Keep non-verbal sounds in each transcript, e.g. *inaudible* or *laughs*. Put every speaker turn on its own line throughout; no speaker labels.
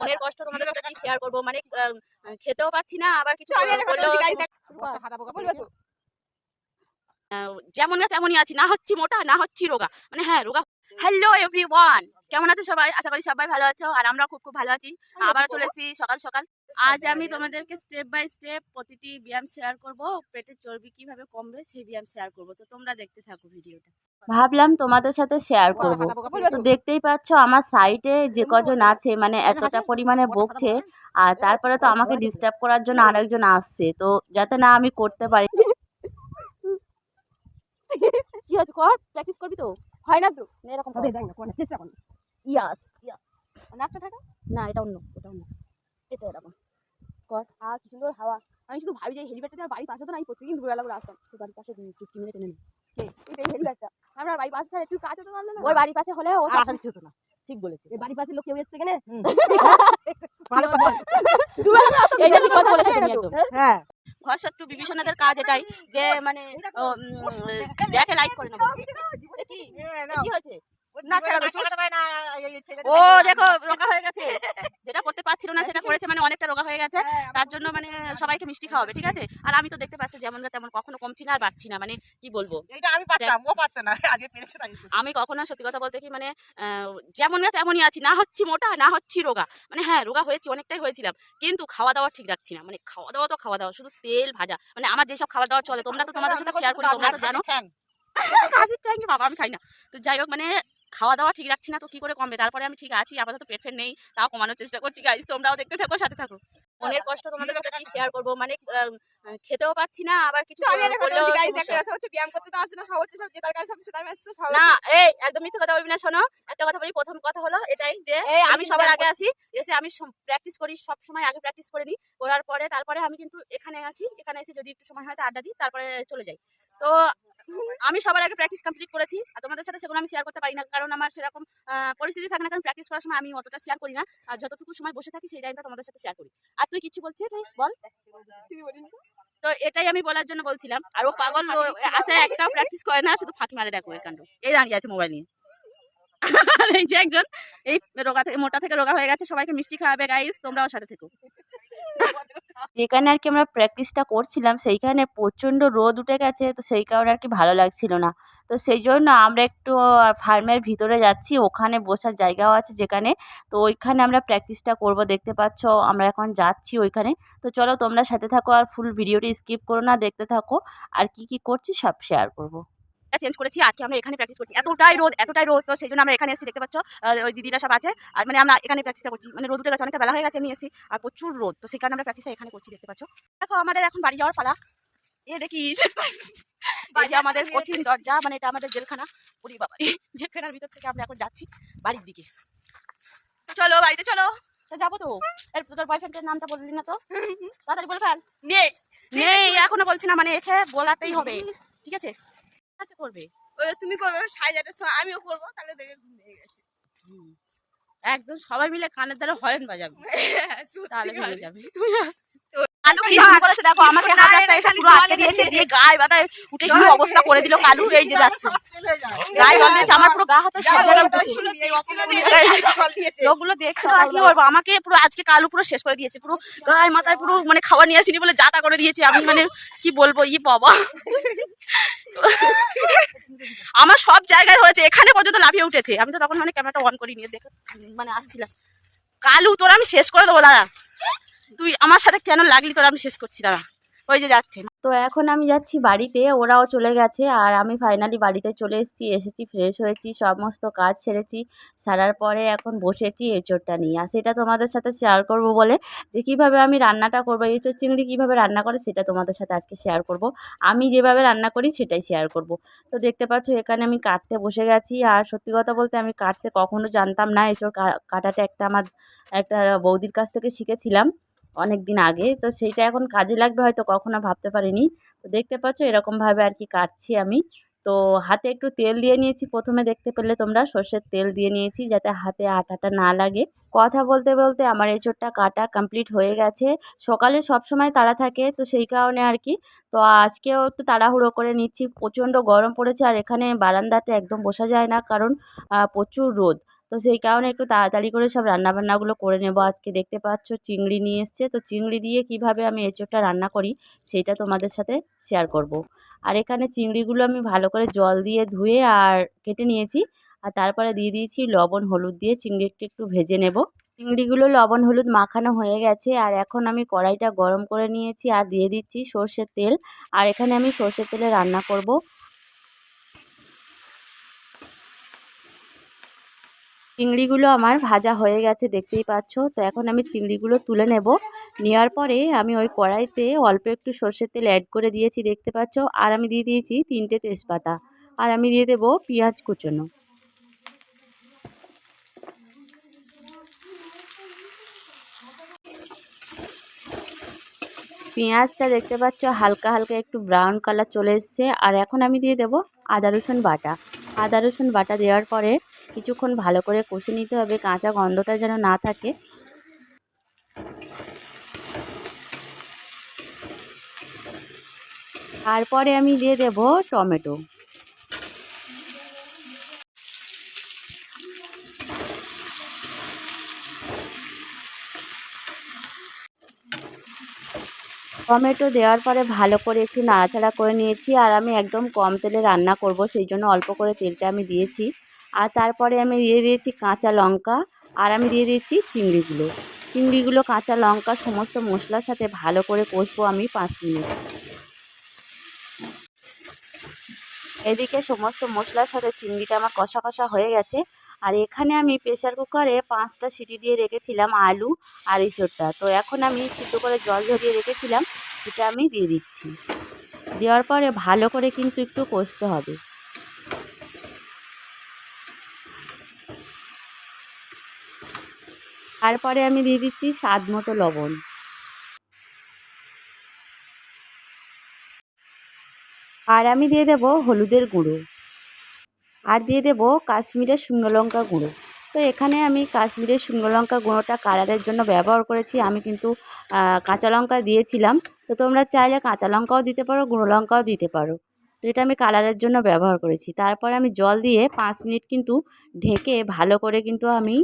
মনের কষ্ট তোমাদের সাথে কি শেয়ার করব। মানে খেতেও পাচ্ছি না আবার কিছু যেমন না তেমনই আছি না হচ্ছি মোটা না হচ্ছি রোগা। মানে হ্যাঁ রোগা। হ্যালো এভরিওয়ান কেমন আছো সবাই? আশা করি সবাই ভালো আছো আর আমরা খুব খুব ভালো আছি। আবার চলেছি এসেছি সকাল সকাল। আজ আমি তোমাদেরকে স্টেপ বাই স্টেপ প্রতিটি ব্যায়াম শেয়ার করব পেটের চর্বি কীভাবে কমবে সেই ব্যায়াম শেয়ার করব। তো তোমরা দেখতে থাকো ভিডিওটা
ভাবলাম তোমাদের সাথে শেয়ার করব। তো? দেখতেই পাচ্ছ আমার সাইটে যে কজন আছে মানে এতটা পরিমাণে বকছে আর তারপরে তো আমাকে ডিস্টার্ব করার জন্য আরেকজন আসছে তো যাতে না আমি করতে পারি।
কি হচ্ছে কর প্র্যাকটিস করবি তো?
হয় না তো?
এরকম
হবে, দেখ না, কর চেষ্টা কর না।
ইয়াস নাকটা থাকা না এটা অন্য এটা অন্য। এটা এরকম। কর হাওয়া কি সুন্দর হাওয়া। আমি শুধু ভাবি যে হেলিপ্যাডটা আমার বাড়ির পাশে তো না আমি প্রত্যেকদিন দুপুরবেলা করে আসতাম। তো বাড়ির পাশে চুটকি মেরে টেনে নিই
এটাই হেলিপ্যাডটা। আমরা বাড়ির পাশে ছাড়া একটু কাজ হতে পারল না?
ওর বাড়ির পাশে হলে ও
হতো না।
ঠিক বলেছে
এই বাড়ির পাশে লোক কেউ এসছে কেনে? *laughs*
কথা।
না?
একদম।
হ্যাঁ।
ঘর শত্রু বিভীষণের কাজ এটাই যে মানে দেখে। লাইক করে এ কি? হয়েছে? না, ও দেখো রোগা হয়ে গেছে। যেটা করতে পারছিল না সেটা করেছে মানে অনেকটা রোগা হয়ে গেছে। তার জন্য মানে সবাইকে মিষ্টি খাওয়াবে ঠিক আছে? আর আমি তো দেখতে পাচ্ছি যেমন তেমন কখনো কমছি না আর বাড়ছি না মানে কি বলব?
আমি পারতাম ও পারতো না *laughs* আজকে পেরেছে তাই করছে।
আমি কখনো সত্যি কথা বলতে কি মানে যেমন না তেমনই আছি না হচ্ছি মোটা না হচ্ছি রোগা। মানে হ্যাঁ রোগা হয়েছি অনেকটাই হয়েছিলাম কিন্তু খাওয়া দাওয়া ঠিক রাখছি না। মানে খাওয়া দাওয়া তো খাওয়া দাওয়া শুধু তেল ভাজা। মানে আমার যেসব খাওয়া দাওয়া চলে তোমরা তো তোমাদের সাথে শেয়ার করি তোমরা তো জানো। কাজের টাইমে *laughs* বাবা আমি খাই না। তো যাই হোক মানে খাওয়া দাওয়া ঠিক রাখছি না তো কি করে কমবে? তারপরে আমি ঠিক আছি আপাতত পেট ফেট নেই তাও কমানোর চেষ্টা করছি গাইজ তোমরাও দেখতে থাকো সাথে থাকো। মনের কষ্ট তোমাদের সাথে কি শেয়ার করব? মানে খেতেও পাচ্ছি না আবার কিছু
আমি একটা কথা বলছি,
সমস্যা।
একটা কথা হচ্ছে, ব্যায়াম করতে তো আসছে না, সব হচ্ছে সব যে তার কাছে সব সে তার কাছে সব
না এই একদম মিথ্যে কথা বলবি না শোনো একটা কথা বলি প্রথম কথা হলো এটাই যে
আমি
আমি সবার আগে আসি এসে আমি প্র্যাকটিস করি সব সময় আগে প্র্যাকটিস করে নিই করার পরে তারপরে আমি কিন্তু এখানে আসি এখানে এসে যদি একটু সময় হয় তো আড্ডা দিই তারপরে চলে যাই। তো আমি সবার আগে প্র্যাকটিস কমপ্লিট করেছি। আর তোমাদের সাথে সেগুলো আমি শেয়ার করতে পারি না, কারণ আমার সেরকম পরিস্থিতি থাকে না, কারণ প্র্যাকটিস করার সময় আমি অতটা শেয়ার করি না। আর যতটুকু সময় বসে থাকি সেই টাইমটা তোমাদের সাথে শেয়ার করি। আর তুই কিছু বলছিস বল।
তো?
এটাই আমি বলার জন্য বলছিলাম। আর ও পাগল আসে একটাও প্র্যাকটিস করে না, শুধু ফাঁকি মারে দেখো কাণ্ড। এই দাঁড়িয়ে আছে মোবাইল নিয়ে। *laughs* এই যে একজন, এই রোগা থেকে, মোটা থেকে রোগা হয়ে গেছে, সবাইকে মিষ্টি খাওয়াবে গাইস তোমরাও সাথে থেকো।
যেখানে আর কি আমরা প্র্যাকটিসটা করছিলাম, সেইখানে প্রচণ্ড রোদ উঠে গেছে, তো সেই কারণে আর কি ভালো লাগছিল না। তো সেই জন্য আমরা একটু ফার্মের ভিতরে যাচ্ছি, ওখানে বসার জায়গাও আছে যেখানে। তো ওইখানে আমরা প্র্যাকটিসটা করব, দেখতে পাচ্ছ, আমরা এখন যাচ্ছি ওইখানে। তো চলো তোমরা সাথে থাকো আর ফুল ভিডিওটি স্কিপ করো না, দেখতে থাকো। আর কি কি করছি সব শেয়ার করব।
চেঞ্জ করেছি আজকে আমরা এখানে প্র্যাকটিস করছি। এতটাই রোদ এতটাই রোদ তো সেই জন্য আমরা এখানে এসে দেখতে পাচ্ছ ওই দিদিরা সব আছে। আর মানে আমরা এখানে প্র্যাকটিসটা করছি। মানে রোদ উঠে গেছে অনেকটা বেলা হয়ে গেছে আমি এসি আর প্রচুর রোদ। তো সেই কারণে আমরা প্র্যাকটিসটা এখানে করছি দেখতে পাচ্ছ। দেখো আমাদের এখন বাড়ি যাওয়ার পালা। এ দেখিস যে আমাদের কঠিন দরজা মানে এটা আমাদের জেলখানা। ওরে বাবা জেলখানার ভিতর থেকে আমরা এখন যাচ্ছি বাড়ির দিকে।
চলো বাড়িতে চলো।
তো যাব তো। এর তোর বয়ফ্রেন্ডের নামটা বললি না তো? তাড়াতাড়ি বলে ফেল।
নে।
নেই এখনও বলছি না মানে এখে বলাতেই হবে। ঠিক আছে? আচ্ছা করবে?
ওই তুমি করবে সাড়ে চারটার সময় আমিও করব তাহলে দেখে ঘুম ভেঙে গেছে।
একদম সবাই মিলে কানের দ্বারা হরেন বাজাবি। *laughs* তাহলে ভেঙে যাবে। *laughs* কালু কি শুরু করেছে দেখো আমাকে হাত রাস্তায় এসে পুরো আটকে দিয়েছে দিয়ে গায়ে বাতায় উঠে কি অবস্থা করে দিল কালু এই যে যাচ্ছে। গায়ে জল দিয়েছে আমার পুরো গা হাতে সব জায়গায় উঠেছে লোকগুলো দেখছে আর কি বলব আমাকে পুরো আজকে কালু পুরো শেষ করে দিয়েছে পুরো গায়ে মাথায় পুরো মানে খাবার নিয়ে আসিনি বলে যাতা করে দিয়েছে আমি মানে কি বলব ই বাবা। আমার সব জায়গায় হয়েছে এখানে পর্যন্ত লাফিয়ে উঠেছে। আমি তো তখন মানে ক্যামেরাটা অন করি নিয়ে দেখে মানে আসছিলাম। কালু তোর আমি শেষ করে দেবো দাঁড়া। তুই আমার সাথে কেন লাগলি তোর আমি শেষ করছি, দাঁড়া। ওই যে যাচ্ছে।
তো এখন আমি যাচ্ছি বাড়িতে, ওরাও চলে গেছে, আর আমি ফাইনালি বাড়িতে চলে এসেছি এসেছি ফ্রেশ হয়েছি, সমস্ত কাজ সেরেছি, সারার পরে এখন বসেছি এঁচোড়টা নিয়ে। আর সেটা তোমাদের সাথে শেয়ার করব বলে যে কীভাবে আমি রান্নাটা করব এঁচোড় চিংড়ি কীভাবে রান্না করে সেটা তোমাদের সাথে আজকে শেয়ার করব। আমি যেভাবে রান্না করি সেটাই শেয়ার করব। তো দেখতে পাচ্ছ এখানে আমি কাটতে বসে গেছি, আর সত্যি কথা বলতে আমি কাটতে কখনো জানতাম না, এঁচোড় কা- কাটাটা একটা আমার, একটা বৌদির কাছ থেকে শিখেছিলাম। অনেক দিন আগে। তো সেইটা এখন কাজে লাগবে হয়তো কখনো ভাবতে পারিনি। তো দেখতে পাচ্ছ এরকমভাবে আর কি কাটছি আমি। তো হাতে একটু তেল দিয়ে নিয়েছি। প্রথমে দেখতে পেলে তোমরা সর্ষের তেল দিয়ে নিয়েছি যাতে হাতে আটাটা না লাগে। কথা বলতে বলতে আমার এঁচোড়টা কাটা কমপ্লিট হয়ে গেছে। সকালে সব সময় তাড়া থাকে তো সেই কারণে আর কি। তো আজকেও একটু তাড়াহুড়ো করে নিচ্ছি। প্রচণ্ড গরম পড়েছে আর এখানে বারান্দাতে একদম বসা যায় না কারণ প্রচুর রোদ। তো সেই কারণে একটু তাড়াতাড়ি করে সব রান্নাবান্নাগুলো করে নেব। আজকে দেখতে পাচ্ছ চিংড়ি নিয়ে এসছে। তো চিংড়ি দিয়ে কীভাবে আমি এঁচোড়টা রান্না করি সেটা তোমাদের সাথে শেয়ার করব। আর এখানে চিংড়িগুলো আমি ভালো করে জল দিয়ে ধুয়ে আর কেটে নিয়েছি। আর তারপরে দিয়ে দিয়েছি লবণ, হলুদ দিয়ে চিংড়ি একটু একটু ভেজে নেব। চিংড়িগুলো লবণ, হলুদ মাখানো হয়ে গেছে। আর এখন আমি কড়াইটা গরম করে নিয়েছি। আর দিয়ে দিচ্ছি সর্ষের তেল। আর এখানে আমি সর্ষের তেলে রান্না করব। চিংড়িগুলো আমার ভাজা হয়ে গেছে, দেখতেই পাচ্ছ। তো এখন আমি চিংড়িগুলো তুলে নেব। নেওয়ার পরে আমি ওই কড়াইতে অল্প একটু সর্ষের তেল অ্যাড করে দিয়েছি, দেখতে পাচ্ছ। আর আমি দিয়ে দিয়েছি তিনটে তেজপাতা। আর আমি দিয়ে দেবো পেঁয়াজ কুচোনো। পেঁয়াজটা দেখতে পাচ্ছ, হালকা হালকা একটু ব্রাউন কালার চলে এসছে। আর এখন আমি দিয়ে দেবো আদা রসুন বাটা। আদা রসুন বাটা দেওয়ার পরে কিছুক্ষণ ভালো করে কষে নিতে হবে, কাঁচা গন্ধটা যেন না থাকে। তারপরে আমি দিয়ে দেব টমেটো। টমেটো দেওয়ার পরে ভালো করে একটু নাড়াচাড়া করে নিয়েছি, আর আমি একদম কম তেলে রান্না করব, সেই জন্য অল্প করে তেলটা আমি দিয়েছি। আর তারপরে আমি দিয়ে দিয়েছি কাঁচা লঙ্কা আর আমি দিয়ে দিয়েছি চিংড়িগুলো। চিংড়িগুলো, কাঁচা লঙ্কা, সমস্ত মশলার সাথে ভালো করে কষবো আমি পাঁচ মিনিট। এদিকে সমস্ত মশলার সাথে চিংড়িটা আমার কষা কষা হয়ে গেছে। আর এখানে আমি প্রেসার কুকারে পাঁচটা সিটি দিয়ে রেখেছিলাম আলু আর এঁচোড়টা। তো এখন আমি সিদ্ধ করে জল ঝরিয়ে রেখেছিলাম, সেটা আমি দিয়ে দিচ্ছি। দেওয়ার পরে ভালো করে কিন্তু একটু কষতে হবে। তারপরে আমি দিয়ে দিচ্ছি স্বাদ মতো লবণ। আর আমি দিয়ে দেব হলুদের গুঁড়ো। আর দিয়ে দেব কাশ্মীরের শুকনো লঙ্কা গুঁড়ো। তো এখানে আমি কাশ্মীরের শুকনো লঙ্কা গুঁড়োটা কালারের জন্য ব্যবহার করেছি। আমি কিন্তু কাঁচা লঙ্কা দিয়েছিলাম। তো তোমরা চাইলে কাঁচা লঙ্কাও দিতে পারো, গুঁড়ো লঙ্কাও দিতে পারো। তো এটা আমি কালারের জন্য ব্যবহার করেছি। তারপরে আমি জল দিয়ে পাঁচ মিনিট কিন্তু ঢেকে ভালো করে কিন্তু আমি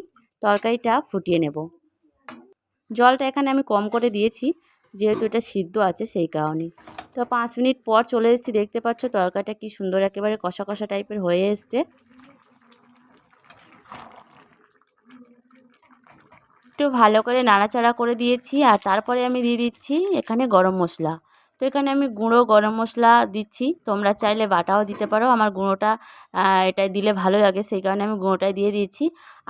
তরকারিটা ফুটিয়ে নেব। জলটা এখানে আমি কম করে দিয়েছি, যেহেতু এটা সিদ্ধ আছে সেই কারণে। তো পাঁচ মিনিট পর চলে এসেছি, দেখতে পাচ্ছ তরকারিটা কি সুন্দর একেবারে কষা কষা টাইপের হয়ে এসছে। একটু ভালো করে নাড়াচাড়া করে দিয়েছি, আর তারপরে আমি দিয়ে দিচ্ছি এখানে গরম মশলা। তো এখানে আমি গুঁড়ো, গরম মশলা দিচ্ছি। তোমরা চাইলে বাটাও দিতে পারো। আমার গুঁড়োটা এটাই দিলে ভালো লাগে, সেই কারণে আমি গুঁড়োটাই দিয়ে দিয়েছি।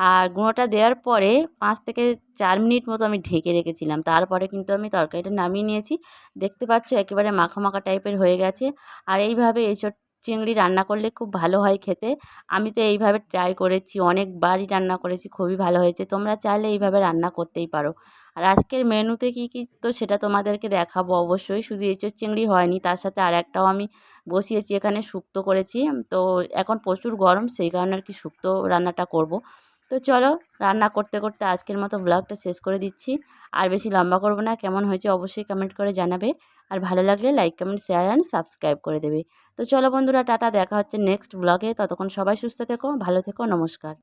আর গুঁড়োটা দেওয়ার পরে পাঁচ থেকে চার মিনিট মতো আমি ঢেকে রেখেছিলাম। তারপরে কিন্তু আমি তরকারিটা নামিয়ে নিয়েছি। দেখতে পাচ্ছ, একেবারে মাখা মাখা টাইপের হয়ে গেছে। আর এইভাবে এসব চিংড়ি রান্না করলে খুব ভালো হয় খেতে। আমি তো এইভাবে ট্রাই করেছি, অনেকবারই রান্না করেছি, খুবই ভালো হয়েছে। তোমরা চাইলে এইভাবে রান্না করতেই পারো। আর আজকের মেনুতে কী কী তো সেটা তোমাদেরকে দেখাবো অবশ্যই। শুধু এঁচোর চিংড়ি হয়নি, তার সাথে আর একটাও আমি বসিয়েছি, এখানে শুক্তো করেছি। তো এখন প্রচুর গরম, সেই কারণে আর কি শুক্তো রান্নাটা করব। তো চলো রান্না করতে করতে আজকের মতো ব্লগটা শেষ করে দিচ্ছি। আর বেশি লম্বা করব না, কেমন হয়েছে অবশ্যই কমেন্ট করে জানাবে। আর ভালো লাগলে like comment share and subscribe করে দেবে। তো চলো বন্ধুরা, টাটা, দেখা হচ্ছে নেক্সট ব্লগে ততক্ষণ সবাই সুস্থ থেকো, ভালো থেকো, নমস্কার।